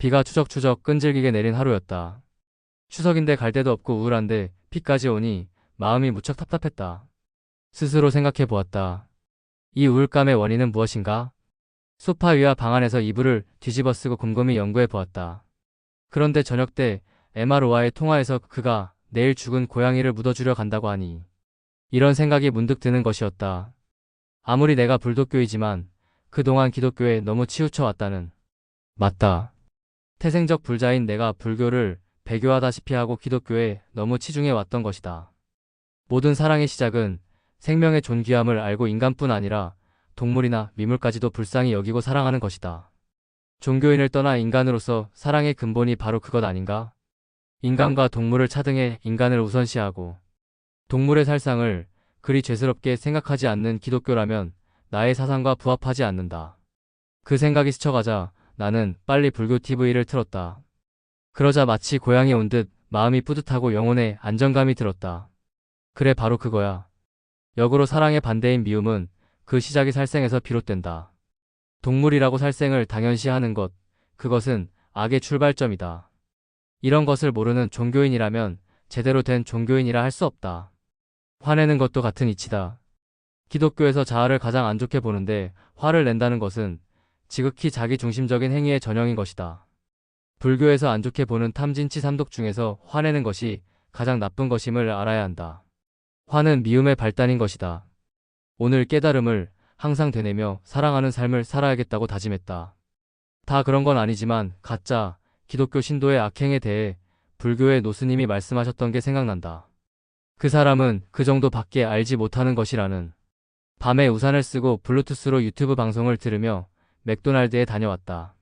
비가 추적추적 끈질기게 내린 하루였다. 추석인데 갈 데도 없고 우울한데 비까지 오니 마음이 무척 답답했다. 스스로 생각해 보았다. 이 우울감의 원인은 무엇인가? 소파 위와 방 안에서 이불을 뒤집어 쓰고 곰곰이 연구해 보았다. 그런데 저녁 때 에마로와의 통화에서 그가 내일 죽은 고양이를 묻어주려 간다고 하니 이런 생각이 문득 드는 것이었다. 아무리 내가 불독교이지만 그동안 기독교에 너무 치우쳐 왔다는 맞다. 태생적 불자인 내가 불교를 배교하다시피 하고 기독교에 너무 치중해 왔던 것이다. 모든 사랑의 시작은 생명의 존귀함을 알고 인간뿐 아니라 동물이나 미물까지도 불쌍히 여기고 사랑하는 것이다. 종교인을 떠나 인간으로서 사랑의 근본이 바로 그것 아닌가? 인간과 동물을 차등해 인간을 우선시하고 동물의 살상을 그리 죄스럽게 생각하지 않는 기독교라면 나의 사상과 부합하지 않는다. 그 생각이 스쳐가자 나는 빨리 불교 TV를 틀었다. 그러자 마치 고향에 온 듯 마음이 뿌듯하고 영혼에 안정감이 들었다. 그래 바로 그거야. 역으로 사랑의 반대인 미움은 그 시작이 살생에서 비롯된다. 동물이라고 살생을 당연시하는 것, 그것은 악의 출발점이다. 이런 것을 모르는 종교인이라면 제대로 된 종교인이라 할 수 없다. 화내는 것도 같은 이치다. 기독교에서 자아를 가장 안 좋게 보는데 화를 낸다는 것은 지극히 자기 중심적인 행위의 전형인 것이다. 불교에서 안 좋게 보는 탐진치 삼독 중에서 화내는 것이 가장 나쁜 것임을 알아야 한다. 화는 미움의 발단인 것이다. 오늘 깨달음을 항상 되뇌며 사랑하는 삶을 살아야겠다고 다짐했다. 다 그런 건 아니지만 가짜 기독교 신도의 악행에 대해 불교의 노스님이 말씀하셨던 게 생각난다. 그 사람은 그 정도밖에 알지 못하는 것이라는. 밤에 우산을 쓰고 블루투스로 유튜브 방송을 들으며 맥도날드에 다녀왔다.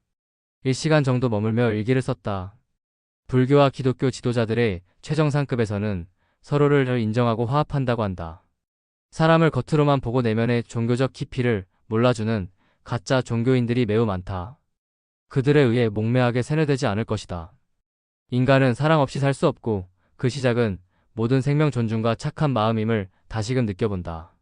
1시간 정도 머물며 일기를 썼다. 불교와 기독교 지도자들의 최정상급에서는 서로를 인정하고 화합한다고 한다. 사람을 겉으로만 보고 내면의 종교적 깊이를 몰라주는 가짜 종교인들이 매우 많다. 그들에 의해 목매하게 세뇌되지 않을 것이다. 인간은 사랑 없이 살 수 없고 그 시작은 모든 생명 존중과 착한 마음임을 다시금 느껴본다.